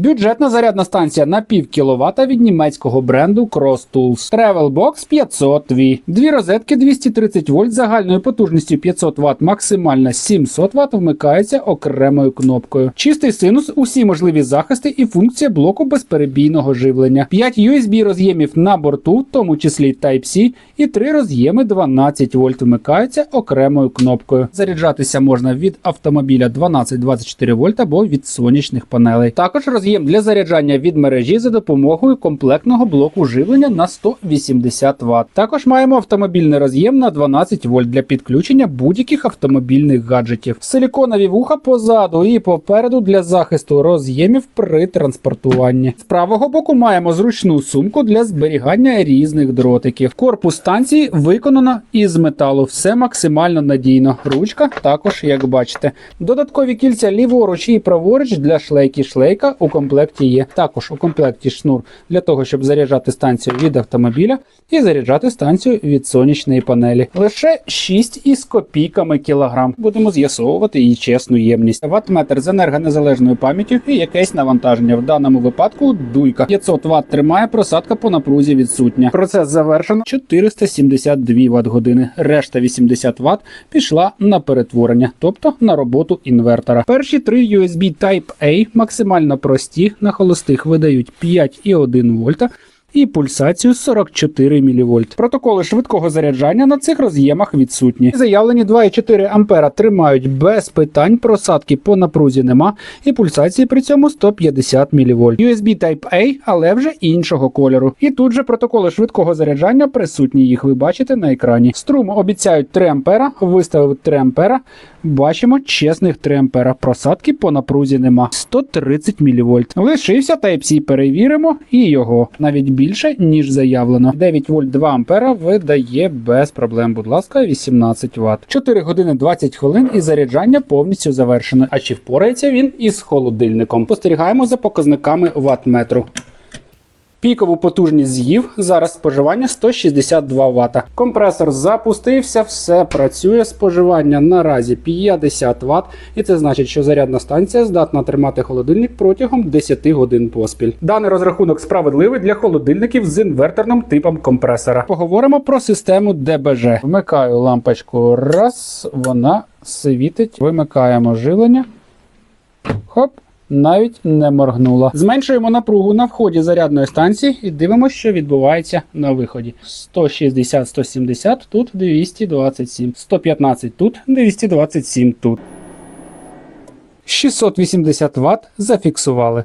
Бюджетна зарядна станція на пів кіловата від німецького бренду Cross Tools. Travel Box 500 V. Дві розетки 230 вольт загальною потужністю 500 Вт, максимальна 700 Вт вмикається окремою кнопкою. Чистий синус, усі можливі захисти і функція блоку безперебійного живлення. 5 USB роз'ємів на борту, в тому числі Type-C, і 3 роз'єми 12 вольт вмикаються окремою кнопкою. Заряджатися можна від автомобіля 12-24 вольт або від сонячних панелей. Також роз'єм для заряджання від мережі за допомогою комплектного блоку живлення на 180 Вт. Також маємо автомобільний роз'єм на 12 вольт для підключення будь-яких автомобільних гаджетів. Силіконові вуха позаду і попереду для захисту роз'ємів при транспортуванні. З правого боку маємо зручну сумку для зберігання різних дротиків. Корпус станції виконано із металу. Все максимально надійно. Ручка також, як бачите. Додаткові кільця ліворуч і праворуч для шлейки шлейка у комплекті є. Також у комплекті шнур для того, щоб заряджати станцію від автомобіля і заряджати станцію від сонячної панелі. Лише 6 із копійками кілограм. Будемо з'ясовувати її чесну ємність. Ваттметр з енергонезалежною пам'яттю і якесь навантаження. В даному випадку дуйка. 500 Вт тримає просадка по напрузі відсутня. Процес завершено 472 Вт години. Решта 80 Вт пішла на перетворення, тобто на роботу інвертора. Перші три USB Type-A максимально прості на холостих видають 5,1 вольта і пульсацію 44 мВ. Протоколи швидкого заряджання на цих роз'ємах відсутні. Заявлені 2,4 ампера тримають без питань, просадки по напрузі нема, і пульсації при цьому 150 мВ. USB Type-A, але вже іншого кольору. І тут же протоколи швидкого заряджання присутні. Їх ви бачите на екрані. Струм обіцяють 3 ампера, виставив 3 ампера. Бачимо чесних 3 ампера. Просадки по напрузі нема. 130 мВ. Лишився Type-C, перевіримо і його навіть більше, ніж заявлено. 9 вольт 2 ампера видає без проблем. Будь ласка, 18 Вт. 4 години 20 хвилин і заряджання повністю завершено. А чи впорається він із холодильником? Спостерігаємо за показниками ваттметру. Пікову потужність з'їв, зараз споживання 162 Вт. Компресор запустився, все працює. Споживання наразі 50 Вт, і це значить, що зарядна станція здатна тримати холодильник протягом 10 годин поспіль. Даний розрахунок справедливий для холодильників з інверторним типом компресора. Поговоримо про систему ДБЖ. Вмикаю лампочку. Раз, вона світить. Вимикаємо живлення. Хоп навіть не моргнула. Зменшуємо напругу на вході зарядної станції і дивимося, що відбувається на виході. 160-170, тут 227, 115 тут, 227 тут. 680 Вт зафіксували.